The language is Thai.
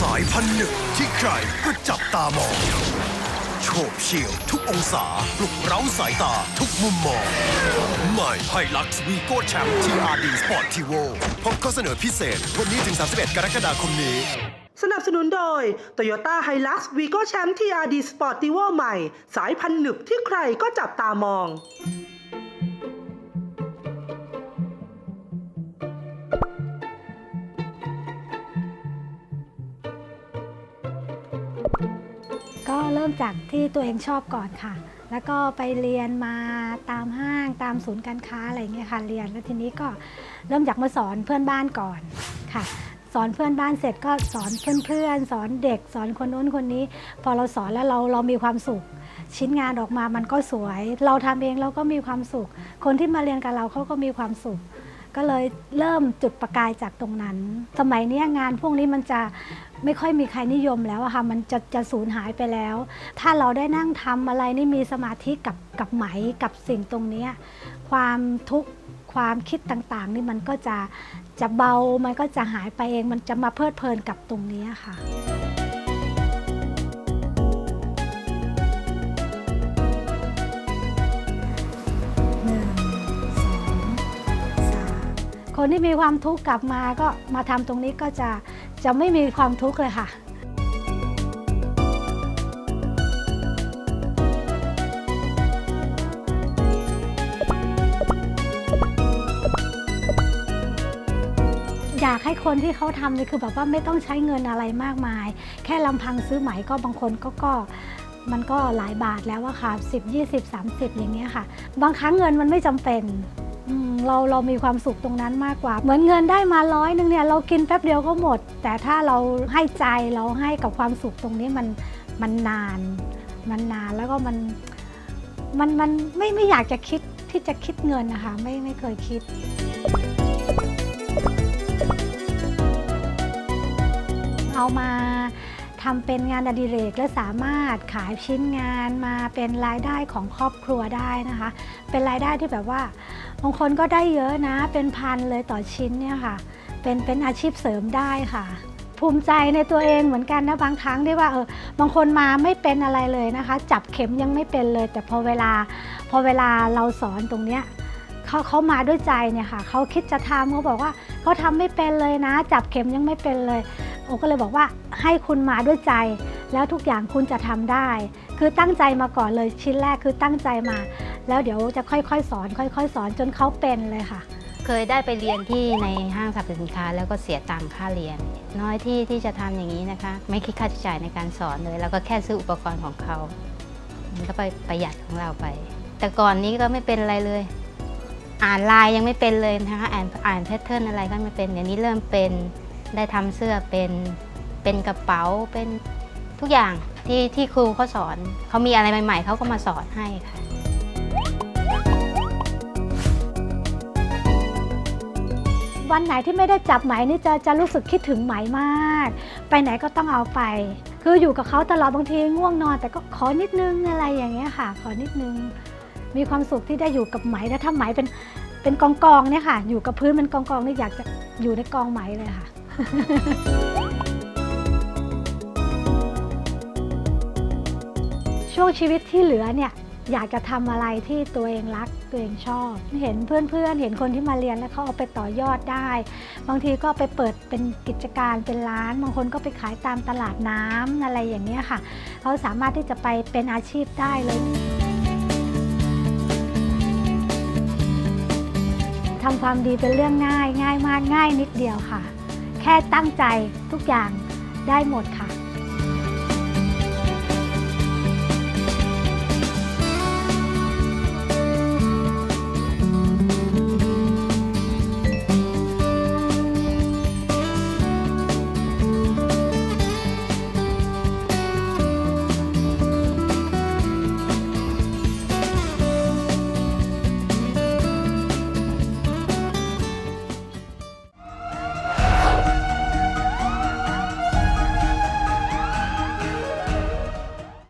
สายพันธุ์หนึ่งที่ใครก็จับตามอง โฉบเฉี่ยวทุกองศาปลุกเร้าสายตาทุกมุมมอง ใหม่ไฮลักซ์วีโก้แชมป์ TRD Sport t i v o พบข้อเสนอพิเศษวันนี้ถึง 31 กรกฎาคมนี้ สนับสนุนโดย Toyota Hilux Vigo Champ TRD Sportivo ใหม่ สายพันธุ์หนึบที่ใครก็จับตามอง ก็เริ่มจากที่ตัวเองชอบก่อนค่ะ แล้วก็ไปเรียนมาตามห้างตามศูนย์การค้าอะไรเงี้ยค่ะ เรียน แล้วทีนี้ก็เริ่มจากมาสอนเพื่อนบ้านก่อนค่ะ สอนเพื่อนบ้านเสร็จก็สอนเพื่อนๆ สอนเด็กสอนคนโน้นคนนี้ พอเราสอนแล้วเราเรามีความสุข ชิ้นงานออกมามันก็สวย เราทำเองเราก็มีความสุข คนที่มาเรียนกับเราเขาก็มีความสุข ก็เลยเริ่มจุดประกายจากตรงนั้น สมัยนี้งานพวกนี้มันจะไม่ค่อยมีใครนิยมแล้วค่ะมันจะจะสูญหายไปแล้ว ถ้าเราได้นั่งทำอะไรนี่มีสมาธิกับกับไหมกับสิ่งตรงนี้ความทุกข์ ความคิดต่างๆ นี่มันก็จะจะเบา มันก็จะหายไปเอง มันจะมาเพลิดเพลินกับตรงนี้ค่ะหนึ่งสองสามคนที่มีความทุกข์กลับมาก็มาทำตรงนี้ก็จะจะไม่มีความทุกข์เลยค่ะ อยากให้คนที่เขาทำนี่คือแบบว่าไม่ต้องใช้เงินอะไรมากมาย แค่ลำพังซื้อไหมก็บางคนก็ก็มันก็หลายบาทแล้วอะค่ะ10 20 30อย่างเงี้ยค่ะ บางครั้งเงินมันไม่จำเป็นเราเรามีความสุขตรงนั้นมากกว่า เหมือนเงินได้มาร้อยหนึงเนี่ยเรากินแป๊บเดียวก็หมด แต่ถ้าเราให้ใจเราให้กับความสุขตรงนี้มันมันนาน มันนานแล้วก็มันมันมันไม่ไม่อยากจะคิดที่จะคิดเงินนะคะ ไม่ไม่เคยคิด เอามาทำเป็นงานอดิเรกและสามารถขายชิ้นงานมาเป็นรายได้ของครอบครัวได้นะคะ เป็นรายได้ที่แบบว่าบางคนก็ได้เยอะนะเป็นพันเลยต่อชิ้นเนี่ยค่ะ เป็นเป็นอาชีพเสริมได้ค่ะภูมิใจในตัวเองเหมือนกันนะบางครั้งที่ว่าเออบางคนมาไม่เป็นอะไรเลยนะคะ จับเข็มยังไม่เป็นเลย แต่พอเวลาพอเวลาเราสอนตรงเนี้ยเขาเขามาด้วยใจเนี่ยค่ะเขาคิดจะทำเขาบอกว่าเขาทำไม่เป็นเลยนะ จับเข็มยังไม่เป็นเลย โอก็เลยบอกว่าให้คุณมาด้วยใจ แล้วทุกอย่างคุณจะทำได้ คือตั้งใจมาก่อนเลยชิ้นแรกคือตั้งใจมา แล้วเดี๋ยวจะค่อยๆ สอน ค่อย ๆ สอนจนเขาเป็นเลยค่ะ เคยได้ไปเรียนที่ในห้างสรรพสินค้า แล้วก็เสียตังค่าเรียน น้อยที่ที่จะทำอย่างนี้นะคะ ไม่คิดค่าใช้จ่ายในการสอนเลย แล้วก็แค่ซื้ออุปกรณ์ของเขามันก็ไปประหยัดของเราไป แต่ก่อนนี้ก็ไม่เป็นอะไรเลยอ่านลายยังไม่เป็นเลยนะคะอ่านอ่านแพทเทิร์นอะไรก็ไม่เป็นเดี๋ยวนี้เริ่มเป็น ได้ทำเสื้อเป็นเป็นกระเป๋าเป็นทุกอย่างที่ที่ครูเขาสอนเขามีอะไรใหม่ ๆเขาก็มาสอนให้ค่ะ วันไหนที่ไม่ได้จับไหมนี่จะจะรู้สึกคิดถึงไหมมาก ไปไหนก็ต้องเอาไป คืออยู่กับเขาตลอดบางทีง่วงนอน แต่ก็ขอนิดนึงอะไรอย่างเงี้ยค่ะ ขอนิดนึง มีความสุขที่ได้อยู่กับไหมแล้วถ้าไหมเป็นเป็นกองกองเนี่ยค่ะ อยู่กับพื้นเป็นกองกองนี่อยากจะอยู่ในกองไหมเลยค่ะ ช่วงชีวิตที่เหลือเนี่ยอยากจะทำอะไรที่ตัวเองรักตัวเองชอบ เห็นเพื่อนๆ เห็นคนที่มาเรียนแล้วเขาเอาไปต่อยอดได้ บางทีก็ไปเปิดเป็นกิจการเป็นร้าน บางคนก็ไปขายตามตลาดน้ำอะไรอย่างนี้ค่ะเขาสามารถที่จะไปเป็นอาชีพได้เลยทำความดีเป็นเรื่องง่าย ง่ายมากง่ายนิดเดียวค่ะ แค่ตั้งใจทุกอย่างได้หมดค่ะ